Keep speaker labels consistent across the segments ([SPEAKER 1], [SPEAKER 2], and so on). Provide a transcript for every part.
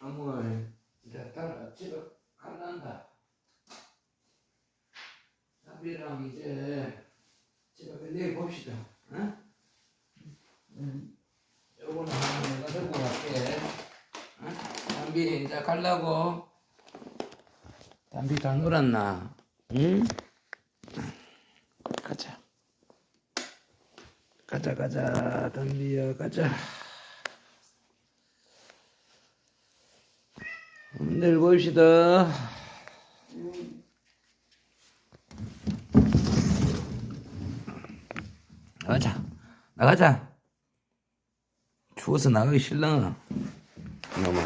[SPEAKER 1] 어머 이제 따라 집에 간단다 담비랑 이제 집에 내일 봅시다 응? 응. 요거는 내가 들고 갈게 응? 담비 이제 갈라고 담비 다 놀았나 응? 가자 가자 가자 담비야 가자 내일 봅시다. 나가자. 나가자. 추워서 나가기 싫나? 너마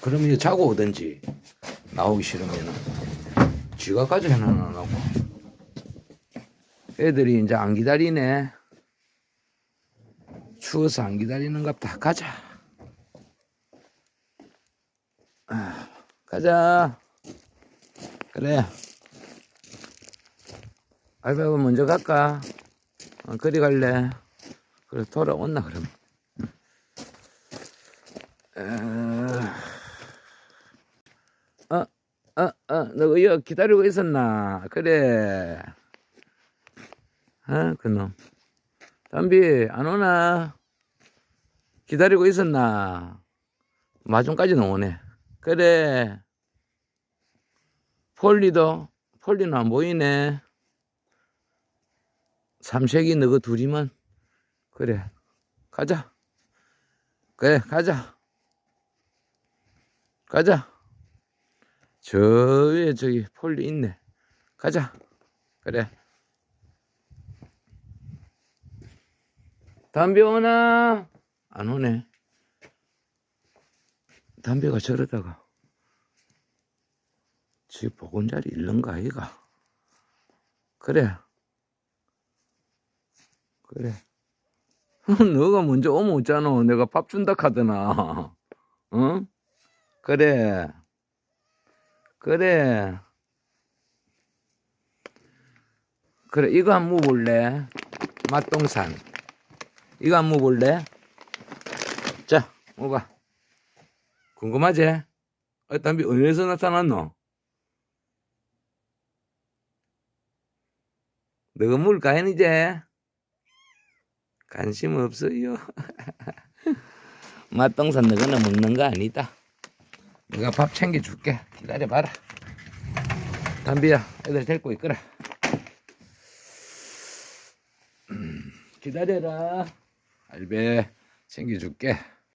[SPEAKER 1] 그럼 이제 자고 오든지. 나오기 싫으면은 지가까지 해놔 안 하고. 애들이 이제 안 기다리네. 추워서 안 기다리는 갑다 가자 아, 가자 그래 알바가 먼저 갈까 어, 그리 갈래 그래 돌아온나 그럼 어, 어, 어, 너 이거 기다리고 있었나? 그래. 어, 그놈. 담비, 안 오나? 기다리고 있었나? 마중까지는 오네. 그래. 폴리도, 폴리는 안 보이네. 삼색이 너그 둘이만. 그래. 가자. 그래, 가자. 가자. 저 위에 저기 폴리 있네. 가자. 그래. 담배 오나? 안 오네. 담배가 저러다가 지 보건자리 잃는가 아이가? 그래. 그래. 너가 먼저 오면 없잖아. 내가 밥 준다 카드나. 응? 그래. 그래. 그래, 이거 한번 먹을래? 맛동산. 이거 한번 먹을래? 자, 먹어봐. 궁금하지? 어, 담비 어디서 나타났노? 너가 물까, 이제? 관심 없어요. 맛동산 너거는 먹는 거 아니다. 내가 밥 챙겨줄게. 기다려봐라. 담비야, 애들 데리고 있거라. 음, 기다려라. 알베, 챙겨줄게.